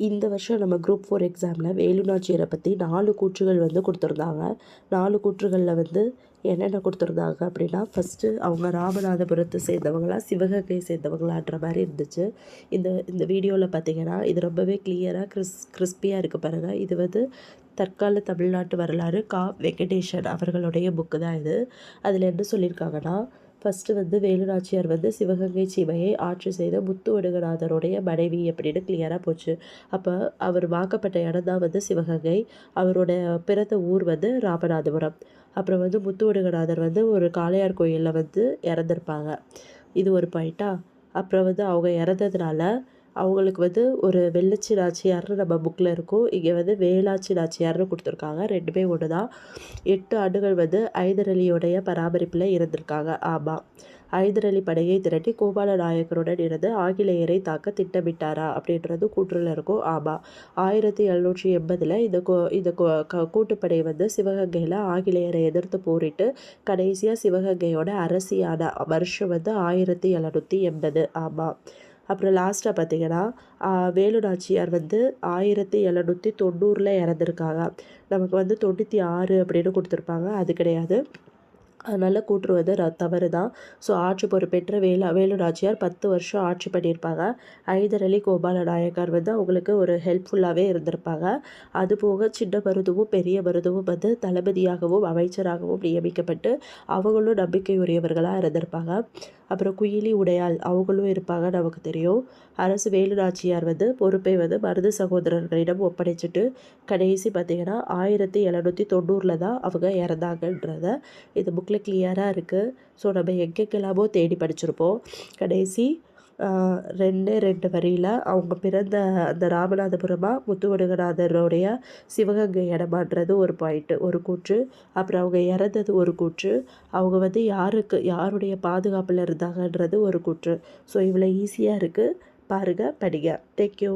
இந்த வருஷம் நம்ம குரூப் ஃபோர் எக்ஸாமில் வேலுநாச்சியரை பற்றி நாலு கூற்றுகள் வந்து கொடுத்துருந்தாங்க. நாலு கூற்றுகளில் வந்து என்னென்ன கொடுத்துருந்தாங்க அப்படின்னா ஃபஸ்ட்டு அவங்க ராமநாதபுரத்தை சேர்ந்தவங்களா சிவகங்கை சேர்ந்தவங்களான்ற மாதிரி இருந்துச்சு. இந்த இந்த வீடியோவில் பார்த்தீங்கன்னா இது ரொம்பவே கிளியராக கிறிஸ் கிறிஸ்பியாக இருக்குது பாருங்கள் இது வந்து தற்கால தமிழ்நாட்டு வரலாறு கா. வெங்கடேஷன் அவர்களுடைய புக்கு தான் இது. அதில் என்ன சொல்லியிருக்காங்கன்னா ஃபஸ்ட்டு வந்து வேலுநாச்சியார் வந்து சிவகங்கை சீமையை ஆட்சி செய்த முத்துவடுகநாதருடைய மனைவி அப்படின்னு கிளியராக போச்சு. அப்போ அவர் வாக்கப்பட்ட இடம் தான் வந்து சிவகங்கை. அவருடைய பிறந்த ஊர் வந்து ராமநாதபுரம். அப்புறம் வந்து முத்துவடுகநாதர் வந்து ஒரு காளையார் கோயிலில் வந்து இறந்துருப்பாங்க. இது ஒரு பாயிண்ட்டா அப்புறம் வந்து அவங்க இறந்ததுனால அவங்களுக்கு வந்து ஒரு வெள்ளச்சி நாச்சியார்னு நம்ம புக்கில் இருக்கும். இங்கே வந்து வேளாச்சி நாச்சியார்னு கொடுத்துருக்காங்க. ரெண்டுமே ஒன்று தான் எட்டு ஆண்டுகள் வந்து ஐதரலியோடைய பராமரிப்பில் இருந்திருக்காங்க. ஆமாம் ஐதரலி படையை திரட்டி கோபால நாயக்கருடன் இருந்து ஆங்கிலேயரை தாக்க திட்டமிட்டாரா அப்படின்றது கூற்றில் இருக்கும். ஆமாம் ஆயிரத்தி எழுநூற்றி எண்பதில் இந்த கோ இந்த கூட்டுப்படை வந்து சிவகங்கையில் ஆங்கிலேயரை எதிர்த்து போரிட்டு கடைசியாக சிவகங்கையோட அரசியான வருஷம் வந்து ஆயிரத்தி எழுநூற்றி எண்பது. ஆமாம் அப்புறம் லாஸ்ட்டாக பார்த்தீங்கன்னா வேலு நாச்சியார் வந்து ஆயிரத்தி எழுநூற்றி தொண்ணூறில் இறந்துருக்காங்க. நமக்கு வந்து தொண்ணூற்றி ஆறு அப்படின்னு கொடுத்துருப்பாங்க. அது கிடையாது. அதனால் கூட்டுருவது ர தவறு தான் ஸோ ஆட்சி பொறுப்பேற்ற வேலா வேலு நாச்சியார் பத்து வருஷம் ஆட்சி பண்ணியிருப்பாங்க. ஐதரளி கோபால நாயக்கர் வந்து அவங்களுக்கு ஒரு ஹெல்ப்ஃபுல்லாகவே இருந்திருப்பாங்க. அதுபோக சின்ன மருதுவும் பெரிய மருதுவும் வந்து தளபதியாகவும் அமைச்சராகவும் நியமிக்கப்பட்டு அவங்களும் நம்பிக்கையுரியவர்களாக இருந்திருப்பாங்க. அப்புறம் குயிலி உடையாள் அவங்களும் இருப்பாங்க நமக்கு தெரியும். அரசு வேலுநாச்சியார் வந்து பொறுப்பை வந்து மருது சகோதரர்களிடம் ஒப்படைச்சிட்டு கடைசி பார்த்திங்கன்னா ஆயிரத்தி எழுநூற்றி தொண்ணூறில் தான் அவங்க இறந்தாங்கன்றத இந்த புக்கில் கிளியராக இருக்குது ஸோ நம்ம எங்கெங்கெல்லாமோ தேடி படிச்சிருப்போம். கடைசி ரெண்டே ரெண்டு வரியில் அவங்க பிறந்த அந்த ராமநாதபுரமாக முத்துவடுகநாதருடைய சிவகங்கை இடமான்றது ஒரு பாயிண்ட்டு ஒரு கூற்று. அப்புறம் அவங்க இறந்தது ஒரு கூற்று. அவங்க வந்து யாருக்கு யாருடைய பாதுகாப்பில் இருந்தாங்கன்றது ஒரு கூற்று. ஸோ இவ்வளோ ஈஸியாக இருக்குது பாருங்கள் படிங்க. தேங்க்யூ